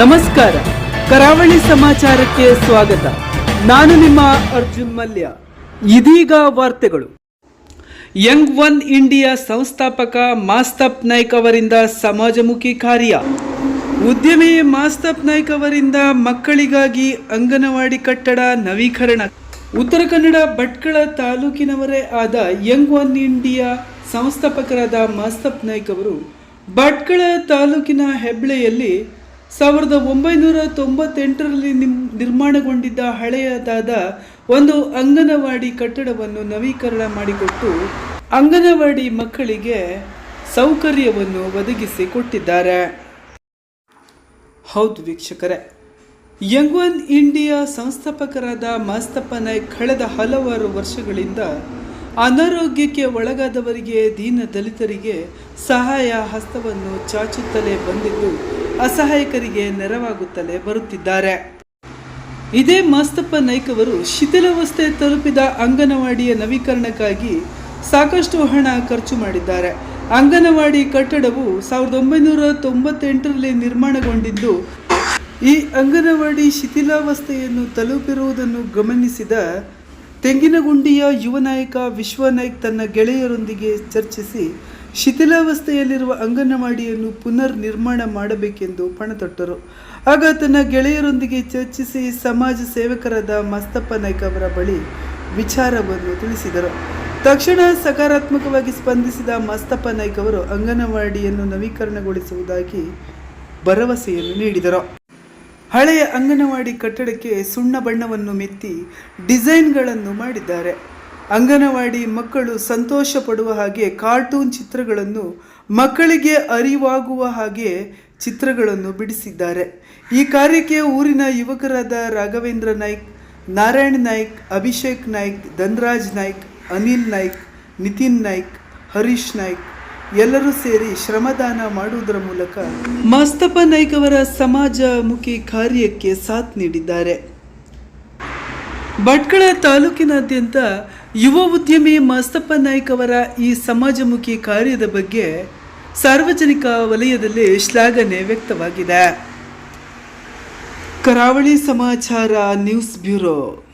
ನಮಸ್ಕಾರ. ಕರಾವಳಿ ಸಮಾಚಾರಕ್ಕೆ ಸ್ವಾಗತ. ನಾನು ನಿಮ್ಮ ಅರ್ಜುನ್ ಮಲ್ಯ. ಇದೀಗ ವಾರ್ತೆಗಳು. ಯಂಗ್ ಒನ್ ಇಂಡಿಯಾ ಸಂಸ್ಥಾಪಕ ಮಾಸ್ತಪ್ ನಾಯ್ಕ್ ಅವರಿಂದ ಸಮಾಜಮುಖಿ ಕಾರ್ಯ. ಉದ್ಯಮಿ ಮಾಸ್ತಪ್ ನಾಯ್ಕ್ ಅವರಿಂದ ಮಕ್ಕಳಿಗಾಗಿ ಅಂಗನವಾಡಿ ಕಟ್ಟಡ ನವೀಕರಣ. ಉತ್ತರ ಕನ್ನಡ ಭಟ್ಕಳ ತಾಲೂಕಿನವರೇ ಆದ ಯಂಗ್ ಒನ್ ಇಂಡಿಯಾ ಸಂಸ್ಥಾಪಕರಾದ ಮಾಸ್ತಪ್ ನಾಯ್ಕ್ ಅವರು ಭಟ್ಕಳ ತಾಲೂಕಿನ ಹೆಬ್ಳೆಯಲ್ಲಿ ಸಾವಿರದ ಒಂಬೈನೂರ ತೊಂಬತ್ತೆಂಟರಲ್ಲಿ ನಿಮ್, ನಿರ್ಮಾಣಗೊಂಡಿದ್ದ ಹಳೆಯದಾದ ಒಂದು ಅಂಗನವಾಡಿ ಕಟ್ಟಡವನ್ನು ನವೀಕರಣ ಮಾಡಿಕೊಟ್ಟು ಅಂಗನವಾಡಿ ಮಕ್ಕಳಿಗೆ ಸೌಕರ್ಯವನ್ನು ಒದಗಿಸಿ ಕೊಟ್ಟಿದ್ದಾರೆ. ಹೌದು ವೀಕ್ಷಕರೇ ಯಂಗ್ ಒನ್ ಇಂಡಿಯಾ ಸಂಸ್ಥಾಪಕರಾದ ಮಾಸ್ತಪ್ಪ ನಾಯ್ಕ್ ಕಳೆದ ಹಲವಾರು ವರ್ಷಗಳಿಂದ ಅನಾರೋಗ್ಯಕ್ಕೆ ಒಳಗಾದವರಿಗೆ ದೀನ ದಲಿತರಿಗೆ ಸಹಾಯ ಹಸ್ತವನ್ನು ಚಾಚುತ್ತಲೇ ಬಂದಿದ್ದು ಅಸಹಾಯಕರಿಗೆ ನೆರವಾಗುತ್ತಲೇ ಬರುತ್ತಿದ್ದಾರೆ. ಇದೇ ಮಾಸ್ತಪ್ಪ ನಾಯ್ಕ್ ಅವರು ಶಿಥಿಲಾವಸ್ಥೆ ತಲುಪಿದ ಅಂಗನವಾಡಿಯ ನವೀಕರಣಕ್ಕಾಗಿ ಸಾಕಷ್ಟು ಹಣ ಖರ್ಚು ಮಾಡಿದ್ದಾರೆ. ಅಂಗನವಾಡಿ ಕಟ್ಟಡವು ಸಾವಿರದ ಒಂಬೈನೂರ ತೊಂಬತ್ತೆಂಟರಲ್ಲಿ ನಿರ್ಮಾಣಗೊಂಡಿದ್ದು, ಈ ಅಂಗನವಾಡಿ ಶಿಥಿಲಾವಸ್ಥೆಯನ್ನು ತಲುಪಿರುವುದನ್ನು ಗಮನಿಸಿದ ತೆಂಗಿನಗುಂಡಿಯ ಯುವ ನಾಯಕ ವಿಶ್ವನಾಯ್ಕ್ ತನ್ನ ಗೆಳೆಯರೊಂದಿಗೆ ಚರ್ಚಿಸಿ ಶಿಥಿಲಾವಸ್ಥೆಯಲ್ಲಿರುವ ಅಂಗನವಾಡಿಯನ್ನು ಪುನರ್ ನಿರ್ಮಾಣ ಮಾಡಬೇಕೆಂದು ಪಣತೊಟ್ಟರು. ಆಗ ತನ್ನ ಗೆಳೆಯರೊಂದಿಗೆ ಚರ್ಚಿಸಿ ಸಮಾಜ ಸೇವಕರಾದ ಮಸ್ತಪ್ಪ ನಾಯ್ಕ ಅವರ ಬಳಿ ವಿಚಾರವನ್ನು ತಿಳಿಸಿದರು. ತಕ್ಷಣ ಸಕಾರಾತ್ಮಕವಾಗಿ ಸ್ಪಂದಿಸಿದ ಮಸ್ತಪ್ಪ ನಾಯ್ಕ ಅವರು ಅಂಗನವಾಡಿಯನ್ನು ನವೀಕರಣಗೊಳಿಸುವುದಾಗಿ ಭರವಸೆಯನ್ನು ನೀಡಿದರು. ಹಳೆಯ ಅಂಗನವಾಡಿ ಕಟ್ಟಡಕ್ಕೆ ಸುಣ್ಣ ಬಣ್ಣವನ್ನು ಮೆತ್ತಿ ಡಿಸೈನ್ಗಳನ್ನು ಮಾಡಿದ್ದಾರೆ. ಅಂಗನವಾಡಿ ಮಕ್ಕಳು ಸಂತೋಷ ಪಡುವ ಹಾಗೆ ಕಾರ್ಟೂನ್ ಚಿತ್ರಗಳನ್ನು ಮಕ್ಕಳಿಗೆ ಅರಿವಾಗುವ ಹಾಗೆ ಚಿತ್ರಗಳನ್ನು ಬಿಡಿಸಿದ್ದಾರೆ. ಈ ಕಾರ್ಯಕ್ಕೆ ಊರಿನ ಯುವಕರಾದ ರಾಘವೇಂದ್ರ ನಾಯ್ಕ್, ನಾರಾಯಣ್ ನಾಯ್ಕ್, ಅಭಿಷೇಕ್ ನಾಯ್ಕ್, ಧನ್ರಾಜ್ ನಾಯ್ಕ್, ಅನಿಲ್ ನಾಯ್ಕ್, ನಿತಿನ್ ನಾಯ್ಕ್, ಹರೀಶ್ ನಾಯ್ಕ್ ಎಲ್ಲರೂ ಸೇರಿ ಶ್ರಮದಾನ ಮಾಡುವುದರ ಮೂಲಕ ಮಾಸ್ತಪ್ಪ ನಾಯ್ಕ್ ಅವರ ಸಮಾಜಮುಖಿ ಕಾರ್ಯಕ್ಕೆ ಸಾಥ್ ನೀಡಿದ್ದಾರೆ. ಭಟ್ಕಳ ತಾಲೂಕಿನಾದ್ಯಂತ ಯುವ ಉದ್ಯಮಿ ಮಸ್ತಪ್ಪ ನಾಯ್ಕ್ ಅವರ ಈ ಸಮಾಜಮುಖಿ ಕಾರ್ಯದ ಬಗ್ಗೆ ಸಾರ್ವಜನಿಕ ವಲಯದಲ್ಲಿ ಶ್ಲಾಘನೆ ವ್ಯಕ್ತವಾಗಿದೆ. ಕರಾವಳಿ ಸಮಾಚಾರ ನ್ಯೂಸ್ ಬ್ಯೂರೋ.